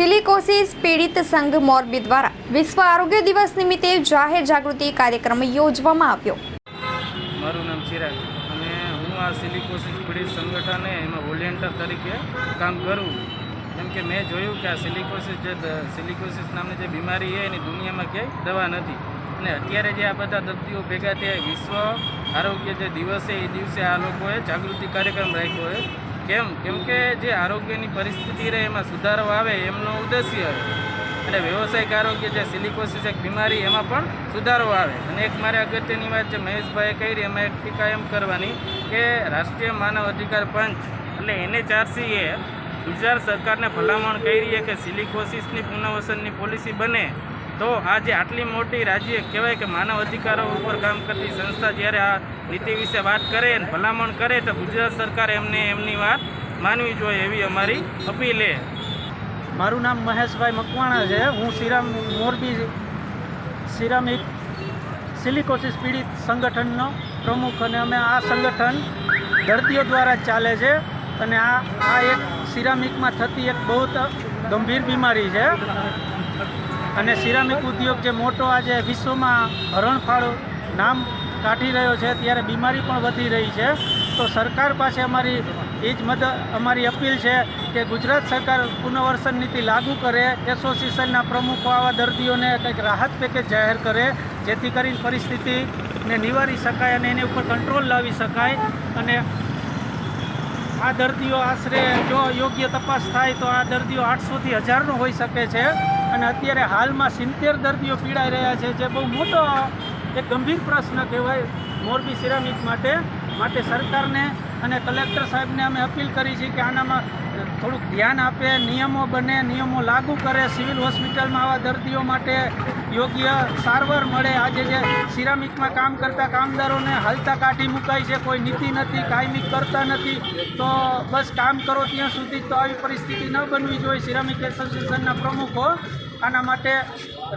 Silicosis પીડિત સંઘ મોરબી દ્વારા વિશ્વ આરોગ્ય દિવસ નિમિત્તે જાહેર જાગૃતિ કાર્યક્રમ યોજવામાં આવ્યો. મારું નામ ચિરાગ અને હું આ સિલિકોસિસ પીડિત સંગઠને એમાં વોલેન્ટર તરીકે કામ કરું. કેમ કે મેં જોયું કે આ સિલિકોસિસ જે સિલિકોસિસ નામની જે બીમારી છે, એની દુનિયામાં ક્યાંય દવા નથી. અને અત્યારે જે આ બધા દર્દીઓ ભેગા થયા, વિશ્વ આરોગ્ય જે દિવસે, એ દિવસે આ લોકોએ જાગૃતિ કાર્યક્રમ રાખ્યો છે. કેમ? કેમ કે જે આરોગ્યની પરિસ્થિતિ રહે, એમાં સુધારો આવે, એમનો ઉદ્દેશ્ય એટલે વ્યવસાયિક આરોગ્ય જે સિલિકોસિસ એક બીમારી, એમાં પણ સુધારો આવે. અને એક મારે અગત્યની વાત જે મહેશભાઈએ કરી, એમાં એક ટીકા એમ કરવાની કે રાષ્ટ્રીય માનવ અધિકાર પંચ, એટલે એનએચઆરસીએ ગુજરાત સરકારને ભલામણ કરી છે કે સિલિકોસિસની પુનઃવસનની પોલિસી બને. તો આ જે આટલી મોટી રાજ્ય કહેવાય કે માનવ અધિકારો ઉપર કામ કરતી સંસ્થા જ્યારે આ નીતિ વિશે વાત કરે અને ભલામણ કરે તો ગુજરાત સરકાર એમને એમની વાત માનવી જોઈએ એવી અમારી અપીલ મારું નામ મહેશભાઈ મકવાણા છે. હું સિરામ મોરબી સિરામિક સિલિકોસિસ પીડિત સંગઠનનો પ્રમુખ અને અમે આ સંગઠન દર્દીઓ દ્વારા ચાલે છે અને આ આ એક સિરામિકમાં થતી એક બહુ ગંભીર બીમારી છે. અને સિરામિક ઉદ્યોગ જે મોટો આજે વિશ્વમાં હરણફાળ નામ કાઢી રહ્યો છે, ત્યારે બીમારી પણ વધી રહી છે. તો સરકાર પાસે અમારી એ જ મદદ અમારી અપીલ છે કે ગુજરાત સરકાર પુનર્વસન નીતિ લાગુ કરે, એસોસિએશનના પ્રમુખો આવા દર્દીઓને કંઈક રાહત પેકેજ જાહેર કરે, જેથી કરીને પરિસ્થિતિને નિવારી શકાય અને એની ઉપર કંટ્રોલ લાવી શકાય. અને આ દર્દીઓ આશરે જો યોગ્ય તપાસ થાય તો આ દર્દીઓ આઠસોથી હજારનો હોઈ શકે છે. અને અત્યારે હાલમાં સિત્તેર દર્દીઓ પીડાઈ રહ્યા છે, જે બહુ મોટો એક ગંભીર પ્રશ્ન કહેવાય મોરબી સિરામિક માટે માટે સરકારને અને કલેક્ટર સાહેબને અમે અપીલ કરી છે કે આનામાં થોડુંક ધ્યાન આપે, નિયમો બને, નિયમો લાગુ કરે. સિવિલ હોસ્પિટલમાં આવા દર્દીઓ માટે યોગ્ય સારવાર મળે. આજે જે સિરામિકમાં કામ કરતા કામદારોને હાલતા કાઢી મુકાય છે, કોઈ નીતિ નથી, કાયમી કરતા નથી, તો બસ કામ કરો ત્યાં સુધી તો આવી પરિસ્થિતિ ન બનવી જોઈએ. સિરામિક એસોસિએશનના પ્રમુખો આના માટે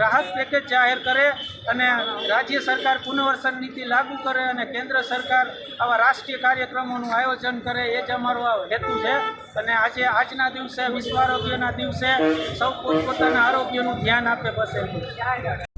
રાહત પેકેજ જાહેર કરે. અને રાજ્ય સરકાર પુનર્વસન નીતિ લાગુ કરે અને કેન્દ્ર સરકાર આવા રાષ્ટ્રીય કાર્યક્રમોનું આયોજન કરે, એ જ અમારો હેતુ છે અને આજે, આજના દિવસે, વિશ્વ આરોગ્યના દિવસે સૌ પોતપોતાના આરોગ્યનું ધ્યાન આપે બસ.